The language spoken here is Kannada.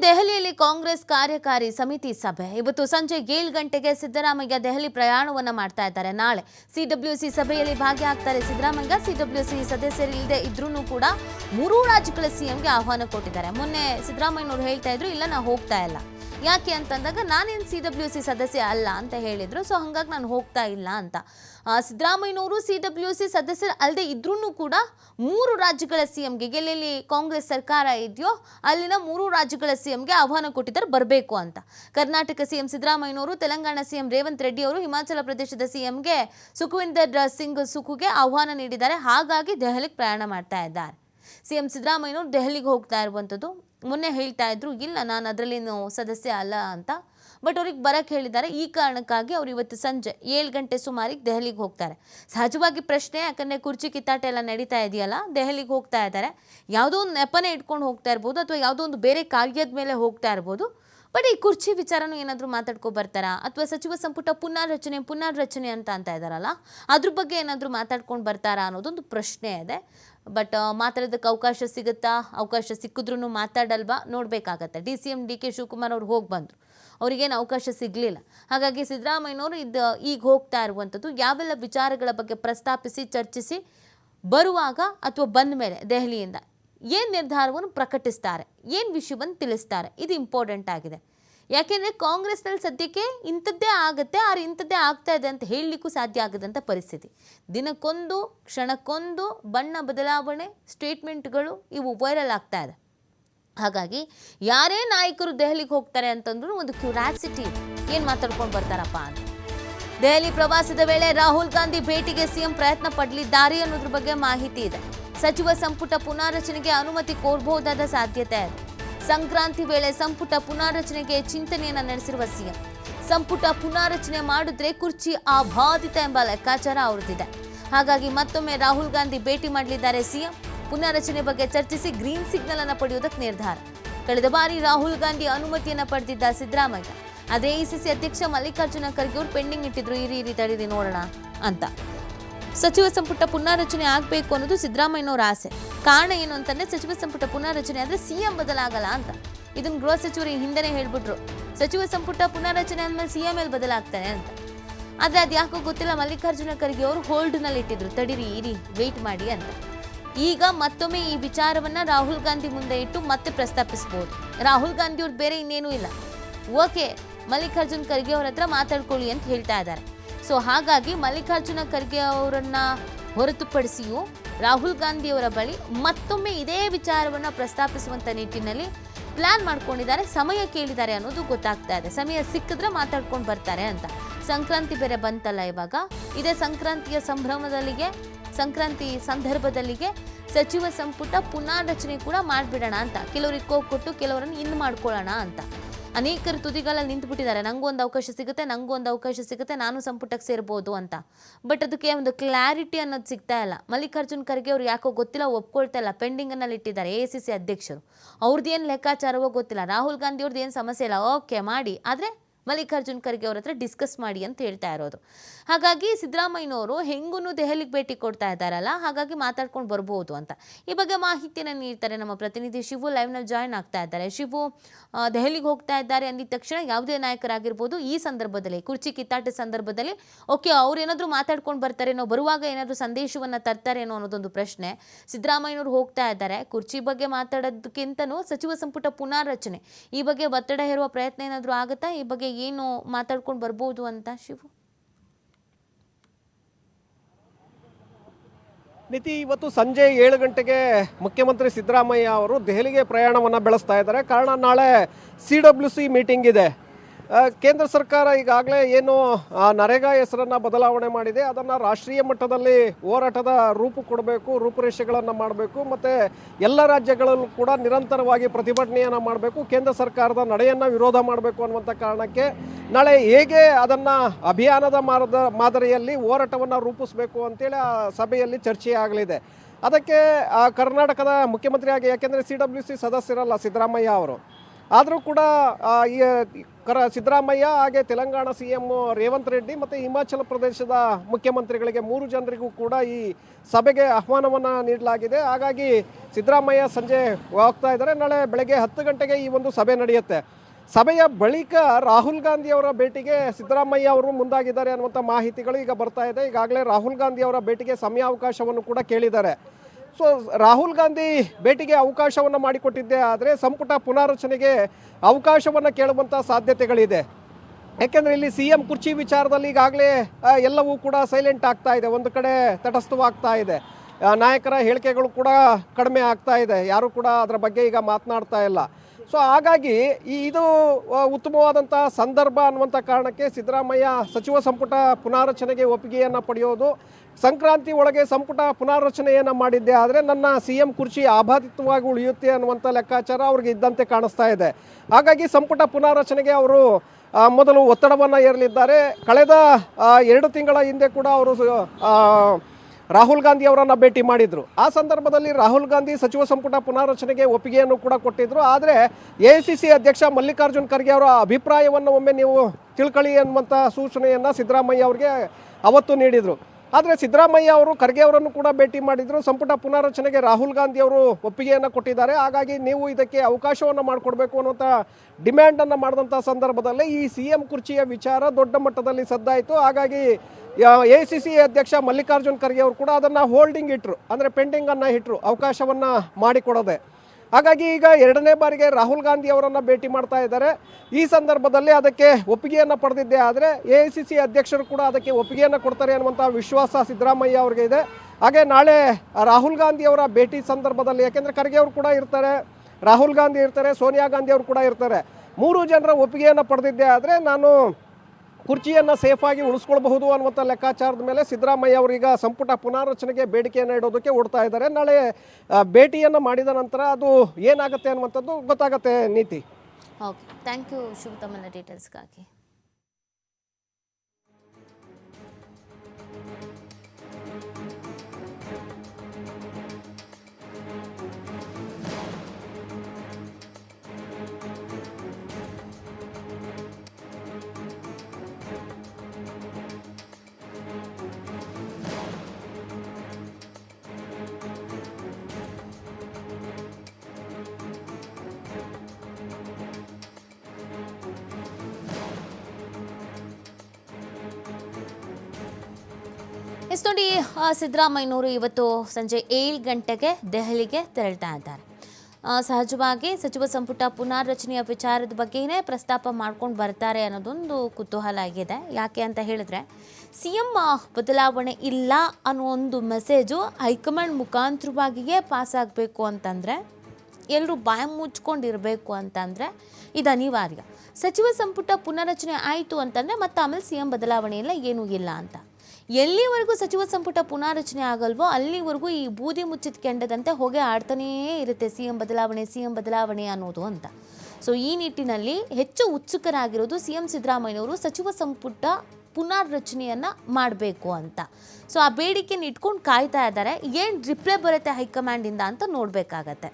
ದೆಹಲಿಯಲ್ಲಿ ಕಾಂಗ್ರೆಸ್ ಕಾರ್ಯಕಾರಿ ಸಮಿತಿ ಸಭೆ. ಇವತ್ತು ಸಂಜೆ ಏಳು ಗಂಟೆಗೆ ಸಿದ್ದರಾಮಯ್ಯ ದೆಹಲಿ ಪ್ರಯಾಣವನ್ನು ಮಾಡ್ತಾ ಇದ್ದಾರೆ. ನಾಳೆ ಸಿಡಬ್ಲ್ಯೂಸಿ ಸಭೆಯಲ್ಲಿ ಭಾಗಿಯಾಗ್ತಾರೆ ಸಿದ್ದರಾಮಯ್ಯ. ಸಿಡಬ್ಲ್ಯೂಸಿ ಸದಸ್ಯರಿಲ್ಲದೆ ಇದ್ರೂ ಕೂಡ ಮೂರೂ ರಾಜ್ಯಗಳ ಸಿಎಂಗೆ ಆಹ್ವಾನ ಕೊಟ್ಟಿದ್ದಾರೆ. ಮೊನ್ನೆ ಸಿದ್ದರಾಮಯ್ಯನವರು ಹೇಳ್ತಾ ಇದ್ರು, ಇಲ್ಲ, ನಾ ಹೋಗ್ತಾ ಇಲ್ಲ. ಯಾಕೆ ಅಂತಂದಾಗ ನಾನೇನು ಸಿ ಡಬ್ಲ್ಯೂ ಸಿ ಸದಸ್ಯ ಅಲ್ಲ ಅಂತ ಹೇಳಿದರು. ಸೊ ಹಂಗಾಗಿ ನಾನು ಹೋಗ್ತಾ ಇಲ್ಲ ಅಂತ. ಸಿದ್ದರಾಮಯ್ಯನವರು ಸಿ ಡಬ್ಲ್ಯೂ ಸಿ ಸದಸ್ಯರು ಅಲ್ಲದೆ ಇದ್ರೂ ಕೂಡ ಮೂರು ರಾಜ್ಯಗಳ ಸಿ ಎಂಗೆ ಎಲ್ಲೆಲ್ಲಿ ಕಾಂಗ್ರೆಸ್ ಸರ್ಕಾರ ಇದೆಯೋ, ಅಲ್ಲಿನ ಮೂರು ರಾಜ್ಯಗಳ ಸಿ ಎಂಗೆ ಆಹ್ವಾನ ಕೊಟ್ಟಿದ್ದಾರೆ, ಬರಬೇಕು ಅಂತ. ಕರ್ನಾಟಕ ಸಿಎಂ ಸಿದ್ದರಾಮಯ್ಯನವರು, ತೆಲಂಗಾಣ ಸಿಎಂ ರೇವಂತ್ ರೆಡ್ಡಿ ಅವರು, ಹಿಮಾಚಲ ಪ್ರದೇಶದ ಸಿಎಂಗೆ ಸುಖವಿಂದರ್ ಸಿಂಗ್ ಸುಖುಗೆ ಆಹ್ವಾನ ನೀಡಿದ್ದಾರೆ. ಹಾಗಾಗಿ ದೆಹಲಿಗೆ ಪ್ರಯಾಣ ಮಾಡ್ತಾ ಇದ್ದಾರೆ. ಸಿಎಂ ಸಿದ್ದರಾಮಯ್ಯನವರು ದೆಹಲಿಗೆ ಹೋಗ್ತಾ ಇರುವಂಥದ್ದು ಮೊನ್ನೆ ಹೇಳ್ತಾ ಇದ್ರು, ಇಲ್ಲ, ನಾನು ಅದರಲ್ಲಿನೂ ಸದಸ್ಯ ಅಲ್ಲ ಅಂತ. ಬಟ್ ಅವ್ರಿಗೆ ಬರಕ್ಕೆ ಹೇಳಿದ್ದಾರೆ. ಈ ಕಾರಣಕ್ಕಾಗಿ ಅವ್ರು ಇವತ್ತು ಸಂಜೆ ಏಳು ಗಂಟೆ ಸುಮಾರಿಗೆ ದೆಹಲಿಗೆ ಹೋಗ್ತಾರೆ. ಸಹಜವಾಗಿ ಪ್ರಶ್ನೆ, ಯಾಕಂದರೆ ಕುರ್ಚಿ ಕಿತ್ತಾಟ ಎಲ್ಲ ನಡೀತಾ ಇದೆಯಲ್ಲ, ದೆಹಲಿಗೆ ಹೋಗ್ತಾ ಇದ್ದಾರೆ. ಯಾವುದೋ ಒಂದು ನೆಪನೆ ಇಟ್ಕೊಂಡು ಹೋಗ್ತಾ ಇರ್ಬೋದು, ಅಥವಾ ಯಾವುದೋ ಒಂದು ಬೇರೆ ಕಾರ್ಯದ ಮೇಲೆ ಹೋಗ್ತಾ ಇರ್ಬೋದು. ಬಟ್ ಈ ಕುರ್ಚಿ ವಿಚಾರನೂ ಏನಾದರೂ ಮಾತಾಡ್ಕೊ ಬರ್ತಾರಾ? ಅಥವಾ ಸಚಿವ ಸಂಪುಟ ಪುನರ್ರಚನೆ ಪುನರ್ರಚನೆ ಅಂತ ಅಂತ ಇದ್ದಾರಲ್ಲ ಅದ್ರ ಬಗ್ಗೆ ಏನಾದರೂ ಮಾತಾಡ್ಕೊಂಡು ಬರ್ತಾರಾ ಅನ್ನೋದೊಂದು ಪ್ರಶ್ನೆ ಇದೆ. ಬಟ್ ಮಾತಾಡೋದಕ್ಕೆ ಅವಕಾಶ ಸಿಗುತ್ತಾ? ಅವಕಾಶ ಸಿಕ್ಕಿದ್ರೂ ಮಾತಾಡಲ್ವಾ? ನೋಡಬೇಕಾಗತ್ತೆ. D C M D K Shivakumar ಅವ್ರು ಹೋಗಿ ಬಂದರು. ಅವರಿಗೇನು ಅವಕಾಶ ಸಿಗಲಿಲ್ಲ. ಹಾಗಾಗಿ ಸಿದ್ದರಾಮಯ್ಯನವರು ಇದು, ಈಗ ಹೋಗ್ತಾ ಇರುವಂಥದ್ದು ಯಾವೆಲ್ಲ ವಿಚಾರಗಳ ಬಗ್ಗೆ ಪ್ರಸ್ತಾಪಿಸಿ, ಚರ್ಚಿಸಿ, ಬರುವಾಗ ಅಥವಾ ಬಂದ ಮೇಲೆ ದೆಹಲಿಯಿಂದ ಏನು ನಿರ್ಧಾರವನ್ನು ಪ್ರಕಟಿಸ್ತಾರೆ? ಏನು ವಿಷಯವನ್ನು ತಿಳಿಸ್ತಾರೆ? ಇದು ಇಂಪಾರ್ಟೆಂಟ್ ಆಗಿದೆ. ಯಾಕೆಂದರೆ ಕಾಂಗ್ರೆಸ್ನಲ್ಲಿ ಸದ್ಯಕ್ಕೆ ಇಂಥದ್ದೇ ಆಗುತ್ತೆ, ಆದ್ರೆ ಇಂಥದ್ದೇ ಆಗ್ತಾ ಇದೆ ಅಂತ ಹೇಳಲಿಕ್ಕೂ ಸಾಧ್ಯ ಆಗದಂಥ ಪರಿಸ್ಥಿತಿ. ದಿನಕ್ಕೊಂದು, ಕ್ಷಣಕ್ಕೊಂದು ಬಣ್ಣ ಬದಲಾವಣೆ, ಸ್ಟೇಟ್ಮೆಂಟ್ಗಳು ಇವು ವೈರಲ್ ಆಗ್ತಾ ಇದೆ. ಹಾಗಾಗಿ ಯಾರೇ ನಾಯಕರು ದೆಹಲಿಗೆ ಹೋಗ್ತಾರೆ ಅಂತಂದ್ರೂ ಒಂದು ಕ್ಯೂರಾಸಿಟಿ ಏನು ಮಾತಾಡ್ಕೊಂಡು ಬರ್ತಾರಪ್ಪ ಅಂತ. ದೆಹಲಿ ಪ್ರವಾಸದ ವೇಳೆ ರಾಹುಲ್ ಗಾಂಧಿ ಭೇಟಿಗೆ ಸಿಎಂ ಪ್ರಯತ್ನ ಪಡಲಿದ್ದಾರೆ ಅನ್ನೋದ್ರ ಬಗ್ಗೆ ಮಾಹಿತಿ ಇದೆ. ಸಚಿವ ಸಂಪುಟ ಪುನಾರಚನೆಗೆ ಅನುಮತಿ ಕೋರಬಹುದಾದ ಸಾಧ್ಯತೆ ಇದೆ. ಸಂಕ್ರಾಂತಿ ವೇಳೆ ಸಂಪುಟ ಪುನಾರಚನೆಗೆ ಚಿಂತನೆಯನ್ನ ನಡೆಸಿರುವ ಸಿಎಂ. ಸಂಪುಟ ಪುನಾರಚನೆ ಮಾಡಿದ್ರೆ ಕುರ್ಚಿ ಅಬಾಧಿತ ಎಂಬ ಲೆಕ್ಕಾಚಾರ ಅವರದಿದೆ ಹಾಗಾಗಿ ಮತ್ತೊಮ್ಮೆ ರಾಹುಲ್ ಗಾಂಧಿ ಭೇಟಿ ಮಾಡಲಿದ್ದಾರೆ ಸಿಎಂ. ಪುನಾರಚನೆ ಬಗ್ಗೆ ಚರ್ಚಿಸಿ ಗ್ರೀನ್ ಸಿಗ್ನಲ್ ಅನ್ನು ಪಡೆಯುವುದಕ್ಕೆ ನಿರ್ಧಾರ. ಕಳೆದ ಬಾರಿ ರಾಹುಲ್ ಗಾಂಧಿ ಅನುಮತಿಯನ್ನು ಪಡೆದಿದ್ದ ಸಿದ್ದರಾಮಯ್ಯ. ಅದೇ ಇಸಿಸಿ ಅಧ್ಯಕ್ಷ ಮಲ್ಲಿಕಾರ್ಜುನ ಖರ್ಗೆ ಅವರು ಪೆಂಡಿಂಗ್ ಇಟ್ಟಿದ್ರು ಈ ರೀತಿ ತಡೀರಿ, ನೋಡೋಣ ಅಂತ. ಸಚಿವ ಸಂಪುಟ ಪುನಾರಚನೆ ಆಗಬೇಕು ಅನ್ನೋದು ಸಿದ್ದರಾಮಯ್ಯನವರ ಆಸೆ. ಕಾರಣ ಏನು ಅಂತಂದ್ರೆ ಸಚಿವ ಸಂಪುಟ ಪುನಾರಚನೆ ಆದರೆ ಸಿಎಂ ಬದಲಾಗಲ್ಲ ಅಂತ. ಇದನ್ನ ಗೃಹ ಸಚಿವರು ಈ ಹಿಂದೆನೇ ಹೇಳ್ಬಿಟ್ರು. ಸಚಿವ ಸಂಪುಟ ಪುನಾರಚನೆ ಆದ್ಮೇಲೆ ಸಿಎಂ ಎಲ್ಲಿ ಬದಲಾಗ್ತಾನೆ ಅಂತ. ಆದರೆ ಅದು ಯಾಕೋ ಗೊತ್ತಿಲ್ಲ, ಮಲ್ಲಿಕಾರ್ಜುನ ಖರ್ಗೆ ಅವರು ಹೋಲ್ಡ್ನಲ್ಲಿ ಇಟ್ಟಿದ್ರು ತಡಿರಿ, ಇರಿ ವೆಯ್ಟ್ ಮಾಡಿ ಅಂತ. ಈಗ ಮತ್ತೊಮ್ಮೆ ಈ ವಿಚಾರವನ್ನ ರಾಹುಲ್ ಗಾಂಧಿ ಮುಂದೆ ಇಟ್ಟು ಮತ್ತೆ ಪ್ರಸ್ತಾಪಿಸಬಹುದು ರಾಹುಲ್ ಗಾಂಧಿ ಅವ್ರು ಬೇರೆ ಇನ್ನೇನೂ ಇಲ್ಲ. ಓಕೆ, ಮಲ್ಲಿಕಾರ್ಜುನ್ ಖರ್ಗೆ ಅವ್ರ ಹತ್ರ ಮಾತಾಡ್ಕೊಳ್ಳಿ ಅಂತ ಹೇಳ್ತಾ ಇದ್ದಾರೆ. ಸೊ ಹಾಗಾಗಿ ಮಲ್ಲಿಕಾರ್ಜುನ ಖರ್ಗೆ ಅವರನ್ನ ಹೊರತುಪಡಿಸಿಯೂ ರಾಹುಲ್ ಗಾಂಧಿ ಅವರ ಬಳಿ ಮತ್ತೊಮ್ಮೆ ಇದೇ ವಿಚಾರವನ್ನ ಪ್ರಸ್ತಾಪಿಸುವಂತ ನಿಟ್ಟಿನಲ್ಲಿ ಪ್ಲಾನ್ ಮಾಡ್ಕೊಂಡಿದ್ದಾರೆ, ಸಮಯ ಕೇಳಿದ್ದಾರೆ ಅನ್ನೋದು ಗೊತ್ತಾಗ್ತಾ ಇದೆ. ಸಮಯ ಸಿಕ್ಕಿದ್ರೆ ಮಾತಾಡ್ಕೊಂಡು ಬರ್ತಾರೆ ಅಂತ. ಸಂಕ್ರಾಂತಿ ಬೇರೆ ಬಂತಲ್ಲ ಇವಾಗ. ಇದೇ ಸಂಕ್ರಾಂತಿಯ ಸಂಭ್ರಮದಲ್ಲಿಗೆ, ಸಂಕ್ರಾಂತಿ ಸಂದರ್ಭದಲ್ಲಿಗೆ ಸಚಿವ ಸಂಪುಟ ಪುನಾರಚನೆ ಕೂಡ ಮಾಡಿಬಿಡೋಣ ಅಂತ. ಕೆಲವರಿಗೆ ಕೋಕ್ ಕೊಟ್ಟು ಕೆಲವರನ್ನು ಇನ್ನು ಮಾಡ್ಕೊಳ್ಳೋಣ ಅಂತ. ಅನೇಕರು ತುದಿಗಳಲ್ಲಿ ನಿಂತುಬಿಟ್ಟಿದ್ದಾರೆ. ನನಗೂ ಒಂದು ಅವಕಾಶ ಸಿಗುತ್ತೆ ನನಗೂ ಒಂದು ಅವಕಾಶ ಸಿಗುತ್ತೆ, ನಾನು ಸಂಪುಟಕ್ಕೆ ಸೇರ್ಬೋದು ಅಂತ. ಬಟ್ ಅದಕ್ಕೆ ಒಂದು ಕ್ಲಾರಿಟಿ ಅನ್ನೋದು ಸಿಗ್ತಾ ಇಲ್ಲ. ಮಲ್ಲಿಕಾರ್ಜುನ್ ಖರ್ಗೆ ಅವ್ರು ಯಾಕೋ ಗೊತ್ತಿಲ್ಲ, ಒಪ್ಕೊಳ್ತಾ ಇಲ್ಲ ಪೆಂಡಿಂಗನ್ನಲ್ಲಿ ಇಟ್ಟಿದ್ದಾರೆ ಎ ಸಿ ಸಿ ಅಧ್ಯಕ್ಷರು. ಅವ್ರದ್ದು ಏನು ಲೆಕ್ಕಾಚಾರವೋ ಗೊತ್ತಿಲ್ಲ. ರಾಹುಲ್ ಗಾಂಧಿ ಅವ್ರದ್ದು ಏನು ಸಮಸ್ಯೆ ಇಲ್ಲ. ಓಕೆ ಮಾಡಿ. ಆದರೆ ಮಲ್ಲಿಕಾರ್ಜುನ್ ಖರ್ಗೆ ಅವ್ರ ಹತ್ರ ಡಿಸ್ಕಸ್ ಮಾಡಿ ಅಂತ ಹೇಳ್ತಾ ಇರೋದು. ಹಾಗಾಗಿ ಸಿದ್ದರಾಮಯ್ಯನವರು ಹೆಂಗೂ ದೆಹಲಿಗೆ ಭೇಟಿ ಕೊಡ್ತಾ ಇದ್ದಾರಲ್ಲ, ಹಾಗಾಗಿ ಮಾತಾಡ್ಕೊಂಡು ಬರ್ಬೋದು ಅಂತ. ಈ ಬಗ್ಗೆ ಮಾಹಿತಿಯನ್ನು ನೀಡ್ತಾರೆ ನಮ್ಮ ಪ್ರತಿನಿಧಿ ಶಿವು ಲೈವ್ನಲ್ಲಿ ಜಾಯ್ನ್ ಆಗ್ತಾ ಇದ್ದಾರೆ. ಶಿವು ದೆಹಲಿಗೆ ಹೋಗ್ತಾ ಇದ್ದಾರೆ ಅಂದಿದ ತಕ್ಷಣ ಯಾವುದೇ ನಾಯಕರಾಗಿರ್ಬೋದು ಈ ಸಂದರ್ಭದಲ್ಲಿ, ಕುರ್ಚಿ ಕಿತ್ತಾಟ ಸಂದರ್ಭದಲ್ಲಿ, ಓಕೆ ಅವ್ರೇನಾದರೂ ಮಾತಾಡ್ಕೊಂಡು ಬರ್ತಾರೇನೋ ಬರುವಾಗ ಏನಾದರೂ ಸಂದೇಶವನ್ನು ತರ್ತಾರೇನೋ ಅನ್ನೋದೊಂದು ಪ್ರಶ್ನೆ. ಸಿದ್ದರಾಮಯ್ಯನವರು ಹೋಗ್ತಾ ಇದ್ದಾರೆ. ಕುರ್ಚಿ ಬಗ್ಗೆ ಮಾತಾಡೋದಕ್ಕಿಂತನೂ ಸಚಿವ ಸಂಪುಟ ಪುನಾರಚನೆ. ಈ ಬಗ್ಗೆ ಒತ್ತಡ ಹೇರುವ ಪ್ರಯತ್ನ ಏನಾದರೂ ಆಗುತ್ತಾ? ಈ ಬಗ್ಗೆ ಏನು ಮಾತಾಡ್ಕೊಂಡು ಬರ್ಬೋದು ಅಂತ ಶಿವು? ನಿತಿ, ಇವತ್ತು ಸಂಜೆ ಏಳು ಗಂಟೆಗೆ ಮುಖ್ಯಮಂತ್ರಿ ಸಿದ್ದರಾಮಯ್ಯ ಅವರು ದೆಹಲಿಗೆ ಪ್ರಯಾಣವನ್ನು ಬೆಳೆಸ್ತಾ ಇದ್ದಾರೆ. ಕಾರಣ ನಾಳೆ ಸಿ ಡಬ್ಲ್ಯೂ ಸಿ ಮೀಟಿಂಗ್ ಇದೆ. ಕೇಂದ್ರ ಸರ್ಕಾರ ಈಗಾಗಲೇ ಏನು ನರೇಗಾ ಹೆಸರನ್ನು ಬದಲಾವಣೆ ಮಾಡಿದೆ. ಅದನ್ನು ರಾಷ್ಟ್ರೀಯ ಮಟ್ಟದಲ್ಲಿ ಹೋರಾಟದ ರೂಪು ಕೊಡಬೇಕು, ರೂಪುರೇಷೆಗಳನ್ನು ಮಾಡಬೇಕು, ಮತ್ತು ಎಲ್ಲ ರಾಜ್ಯಗಳಲ್ಲೂ ಕೂಡ ನಿರಂತರವಾಗಿ ಪ್ರತಿಭಟನೆಯನ್ನು ಮಾಡಬೇಕು, ಕೇಂದ್ರ ಸರ್ಕಾರದ ನಡೆಯನ್ನು ವಿರೋಧ ಮಾಡಬೇಕು ಅನ್ನುವಂಥ ಕಾರಣಕ್ಕೆ ನಾಳೆ ಹೇಗೆ ಅದನ್ನು ಅಭಿಯಾನದ ಮಾರದ, ಮಾದರಿಯಲ್ಲಿ ಹೋರಾಟವನ್ನು ರೂಪಿಸಬೇಕು ಅಂತೇಳಿ ಆ ಸಭೆಯಲ್ಲಿ ಚರ್ಚೆ ಆಗಲಿದೆ. ಅದಕ್ಕೆ ಕರ್ನಾಟಕದ ಮುಖ್ಯಮಂತ್ರಿಯಾಗಿ, ಯಾಕೆಂದರೆ ಸಿ ಡಬ್ಲ್ಯೂ ಸಿ ಸದಸ್ಯರಲ್ಲ ಸಿದ್ದರಾಮಯ್ಯ ಅವರು. ಆದರೂ ಕೂಡ ಈ, ಕರ, ಸಿದ್ದರಾಮಯ್ಯ ಹಾಗೆ ತೆಲಂಗಾಣ ಸಿ ಎಂ ರೇವಂತ್ ರೆಡ್ಡಿ ಮತ್ತು ಹಿಮಾಚಲ ಪ್ರದೇಶದ ಮುಖ್ಯಮಂತ್ರಿಗಳಿಗೆ ಮೂರು ಜನರಿಗೂ ಕೂಡ ಈ ಸಭೆಗೆ ಆಹ್ವಾನವನ್ನು ನೀಡಲಾಗಿದೆ. ಹಾಗಾಗಿ ಸಿದ್ದರಾಮಯ್ಯ ಸಂಜೆ ಹೋಗ್ತಾ ಇದ್ದಾರೆ. ನಾಳೆ ಬೆಳಗ್ಗೆ ಹತ್ತು ಗಂಟೆಗೆ ಈ ಒಂದು ಸಭೆ ನಡೆಯುತ್ತೆ. ಸಭೆಯ ಬಳಿಕ ರಾಹುಲ್ ಗಾಂಧಿ ಅವರ ಭೇಟಿಗೆ ಸಿದ್ದರಾಮಯ್ಯ ಅವರು ಮುಂದಾಗಿದ್ದಾರೆ ಅನ್ನುವಂಥ ಮಾಹಿತಿಗಳು ಈಗ ಬರ್ತಾ ಇದೆ. ಈಗಾಗಲೇ ರಾಹುಲ್ ಗಾಂಧಿ ಅವರ ಭೇಟಿಗೆ ಸಮಯಾವಕಾಶವನ್ನು ಕೂಡ ಕೇಳಿದ್ದಾರೆ. ಸೊ ರಾಹುಲ್ ಗಾಂಧಿ ಭೇಟಿಗೆ ಅವಕಾಶವನ್ನು ಮಾಡಿಕೊಟ್ಟಿದ್ದೆ, ಆದರೆ ಸಂಪುಟ ಪುನಾರಚನೆಗೆ ಅವಕಾಶವನ್ನು ಕೇಳುವಂಥ ಸಾಧ್ಯತೆಗಳಿದೆ. ಯಾಕೆಂದರೆ ಇಲ್ಲಿ ಸಿ ಎಂ ಕುರ್ಚಿ ವಿಚಾರದಲ್ಲಿ ಈಗಾಗಲೇ ಎಲ್ಲವೂ ಕೂಡ ಸೈಲೆಂಟ್ ಆಗ್ತಾ ಇದೆ. ಒಂದು ಕಡೆ ತಟಸ್ಥವಾಗ್ತಾ ಇದೆ. ನಾಯಕರ ಹೇಳಿಕೆಗಳು ಕೂಡ ಕಡಿಮೆ ಆಗ್ತಾ ಇದೆ. ಯಾರೂ ಕೂಡ ಅದರ ಬಗ್ಗೆ ಈಗ ಮಾತನಾಡ್ತಾ ಇಲ್ಲ. ಸೊ ಹಾಗಾಗಿ ಈ ಇದು ಉತ್ತಮವಾದಂಥ ಸಂದರ್ಭ ಅನ್ನುವಂಥ ಕಾರಣಕ್ಕೆ ಸಿದ್ದರಾಮಯ್ಯ ಸಚಿವ ಸಂಪುಟ ಪುನಾರಚನೆಗೆ ಒಪ್ಪಿಗೆಯನ್ನು ಪಡೆಯೋದು, ಸಂಕ್ರಾಂತಿ ಒಳಗೆ ಸಂಪುಟ ಪುನಾರಚನೆಯನ್ನು ಮಾಡಿದ್ದೆ. ಆದರೆ ನನ್ನ ಸಿ ಎಂ ಕುರ್ಚಿ ಆಬಾಧಿತವಾಗಿ ಉಳಿಯುತ್ತೆ ಅನ್ನುವಂಥ ಲೆಕ್ಕಾಚಾರ ಅವ್ರಿಗೆ ಇದ್ದಂತೆ ಕಾಣಿಸ್ತಾ ಇದೆ. ಹಾಗಾಗಿ ಸಂಪುಟ ಪುನಾರಚನೆಗೆ ಅವರು ಮೊದಲು ಒತ್ತಡವನ್ನು ಏರಲಿದ್ದಾರೆ ಕಳೆದ ಎರಡು ತಿಂಗಳ ಹಿಂದೆ ಕೂಡ ಅವರು ರಾಹುಲ್ ಗಾಂಧಿ ಅವರನ್ನು ಭೇಟಿ ಮಾಡಿದರು. ಆ ಸಂದರ್ಭದಲ್ಲಿ ರಾಹುಲ್ ಗಾಂಧಿ ಸಚಿವ ಸಂಪುಟ ಪುನಾರಚನೆಗೆ ಒಪ್ಪಿಗೆಯನ್ನು ಕೂಡ ಕೊಟ್ಟಿದ್ರು. ಆದರೆ ಎ ಅಧ್ಯಕ್ಷ ಮಲ್ಲಿಕಾರ್ಜುನ್ ಖರ್ಗೆ ಅವರ ಅಭಿಪ್ರಾಯವನ್ನು ಒಮ್ಮೆ ನೀವು ತಿಳ್ಕೊಳ್ಳಿ ಅನ್ನುವಂಥ ಸೂಚನೆಯನ್ನು ಸಿದ್ದರಾಮಯ್ಯ ಅವರಿಗೆ ಅವತ್ತು ನೀಡಿದರು. ಆದರೆ ಸಿದ್ದರಾಮಯ್ಯ ಅವರು, ಖರ್ಗೆ ಅವರನ್ನು ಕೂಡ ಭೇಟಿ ಮಾಡಿದರು. ಸಂಪುಟ ಪುನಾರಚನೆಗೆ ರಾಹುಲ್ ಗಾಂಧಿ ಅವರು ಒಪ್ಪಿಗೆಯನ್ನು ಕೊಟ್ಟಿದ್ದಾರೆ. ಹಾಗಾಗಿ ನೀವು ಇದಕ್ಕೆ ಅವಕಾಶವನ್ನು ಮಾಡಿಕೊಡ್ಬೇಕು ಅನ್ನುವಂಥ ಡಿಮ್ಯಾಂಡನ್ನು ಮಾಡಿದಂಥ ಸಂದರ್ಭದಲ್ಲಿ ಈ ಸಿ ಎಂ ಕುರ್ಚಿಯ ವಿಚಾರ ದೊಡ್ಡ ಮಟ್ಟದಲ್ಲಿ ಸದ್ದಾಯಿತು. ಹಾಗಾಗಿ ಎ ಸಿ ಸಿ ಅಧ್ಯಕ್ಷ ಮಲ್ಲಿಕಾರ್ಜುನ್ ಖರ್ಗೆ ಅವರು ಕೂಡ ಅದನ್ನು ಹೋಲ್ಡಿಂಗ್ ಇಟ್ಟರು ಅಂದರೆ ಪೆಂಡಿಂಗನ್ನು ಇಟ್ಟರು ಅವಕಾಶವನ್ನು ಮಾಡಿಕೊಡೋದೆ. ಹಾಗಾಗಿ ಈಗ ಎರಡನೇ ಬಾರಿಗೆ ರಾಹುಲ್ ಗಾಂಧಿ ಅವರನ್ನು ಭೇಟಿ ಮಾಡ್ತಾ ಇದ್ದಾರೆ. ಈ ಸಂದರ್ಭದಲ್ಲಿ ಅದಕ್ಕೆ ಒಪ್ಪಿಗೆಯನ್ನು ಪಡೆದಿದ್ದೆ ಆದರೆ ಎ ಐ ಸಿ ಸಿ ಅಧ್ಯಕ್ಷರು ಕೂಡ ಅದಕ್ಕೆ ಒಪ್ಪಿಗೆಯನ್ನು ಕೊಡ್ತಾರೆ ಅನ್ನುವಂಥ ವಿಶ್ವಾಸ ಸಿದ್ದರಾಮಯ್ಯ ಅವರಿಗೆ ಇದೆ. ಹಾಗೆ ನಾಳೆ ರಾಹುಲ್ ಗಾಂಧಿ ಅವರ ಭೇಟಿ ಸಂದರ್ಭದಲ್ಲಿ, ಯಾಕೆಂದರೆ ಖರ್ಗೆ ಅವರು ಕೂಡ ಇರ್ತಾರೆ, ರಾಹುಲ್ ಗಾಂಧಿ ಇರ್ತಾರೆ, ಸೋನಿಯಾ ಗಾಂಧಿ ಅವರು ಕೂಡ ಇರ್ತಾರೆ. ಮೂರು ಜನರ ಒಪ್ಪಿಗೆಯನ್ನು ಪಡೆದಿದ್ದೆ ಆದರೆ ನಾನು ಕುರ್ಚಿಯನ್ನು ಸೇಫಾಗಿ ಉಳಿಸ್ಕೊಳ್ಬಹುದು ಅನ್ನುವಂಥ ಲೆಕ್ಕಾಚಾರದ ಮೇಲೆ ಸಿದ್ದರಾಮಯ್ಯ ಅವರೀಗ ಸಂಪುಟ ಪುನಾರಚನೆಗೆ ಬೇಡಿಕೆಯನ್ನು ಇಡೋದಕ್ಕೆ ಓಡ್ತಾ ಇದ್ದಾರೆ. ನಾಳೆ ಭೇಟಿಯನ್ನು ಮಾಡಿದ ನಂತರ ಅದು ಏನಾಗುತ್ತೆ ಅನ್ನುವಂಥದ್ದು ಗೊತ್ತಾಗುತ್ತೆ, ನೀತಿ. ಓಕೆ ಥ್ಯಾಂಕ್ ಯು ಶುಭ ತಮ್ಮನ ಡೀಟೇಲ್ಸ್ಗಾಗಿ ಎಸ್ ನೋಡಿ ಸಿದ್ದರಾಮಯ್ಯನವರು ಇವತ್ತು ಸಂಜೆ ಏಳು ಗಂಟೆಗೆ ದೆಹಲಿಗೆ ತೆರಳ್ತಾ ಇದ್ದಾರೆ. ಸಹಜವಾಗಿ ಸಚಿವ ಸಂಪುಟ ಪುನಾರಚನೆಯ ವಿಚಾರದ ಬಗ್ಗೆನೇ ಪ್ರಸ್ತಾಪ ಮಾಡ್ಕೊಂಡು ಬರ್ತಾರೆ ಅನ್ನೋದೊಂದು ಕುತೂಹಲ ಆಗಿದೆ ಯಾಕೆ ಅಂತ ಹೇಳಿದ್ರೆ ಸಿ ಎಂ ಬದಲಾವಣೆ ಇಲ್ಲ ಅನ್ನೋ ಒಂದು ಮೆಸೇಜು ಹೈಕಮಾಂಡ್ ಮುಖಾಂತರವಾಗಿಯೇ ಪಾಸ್ ಆಗಬೇಕು ಅಂತಂದರೆ ಎಲ್ಲರೂ ಬಾಯಿ ಮುಚ್ಕೊಂಡಿರಬೇಕು ಅಂತಂದರೆ ಇದು ಅನಿವಾರ್ಯ. ಸಚಿವ ಸಂಪುಟ ಪುನರಚನೆ ಆಯಿತು ಅಂತಂದರೆ ಮತ್ತೆ ಆಮೇಲೆ ಸಿ ಎಂ ಬದಲಾವಣೆ ಇಲ್ಲ, ಏನೂ ಇಲ್ಲ ಅಂತ. ಎಲ್ಲಿವರೆಗೂ ಸಚಿವ ಸಂಪುಟ ಪುನಾರಚನೆ ಆಗಲ್ವೋ ಅಲ್ಲಿವರೆಗೂ ಈ ಬೂದಿ ಮುಚ್ಚಿದ ಕೆಂಡದಂತೆ ಹೊಗೆ ಆಡ್ತಾನೇ ಇರುತ್ತೆ ಸಿ ಎಂ ಬದಲಾವಣೆ ಸಿ ಎಂ ಬದಲಾವಣೆ ಅನ್ನೋದು ಅಂತ. ಸೊ ಈ ನಿಟ್ಟಿನಲ್ಲಿ ಹೆಚ್ಚು ಉತ್ಸುಕರಾಗಿರೋದು ಸಿ ಎಂ ಸಿದ್ದರಾಮಯ್ಯವರು ಸಚಿವ ಸಂಪುಟ ಪುನರ್ರಚನೆಯನ್ನು ಮಾಡಬೇಕು ಅಂತ. ಸೊ ಆ ಬೇಡಿಕೆನ ಇಟ್ಕೊಂಡು ಕಾಯ್ತಾ ಇದ್ದಾರೆ. ಏನು ರಿಪ್ಲೈ ಬರುತ್ತೆ ಹೈಕಮಾಂಡಿಂದ ಅಂತ ನೋಡಬೇಕಾಗತ್ತೆ.